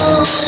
Oh,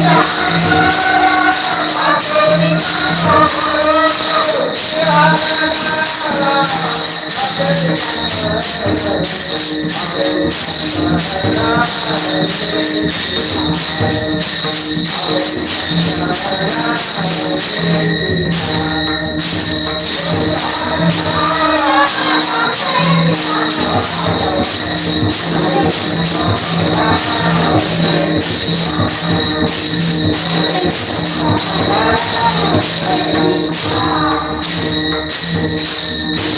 I'm you. Thank you.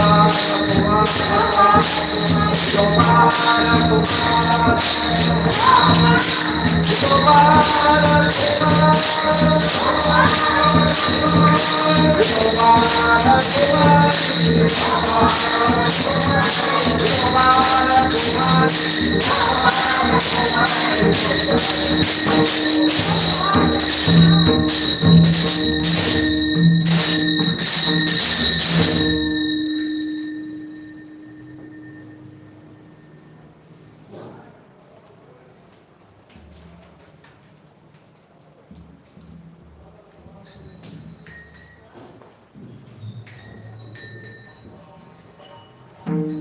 Bye. Música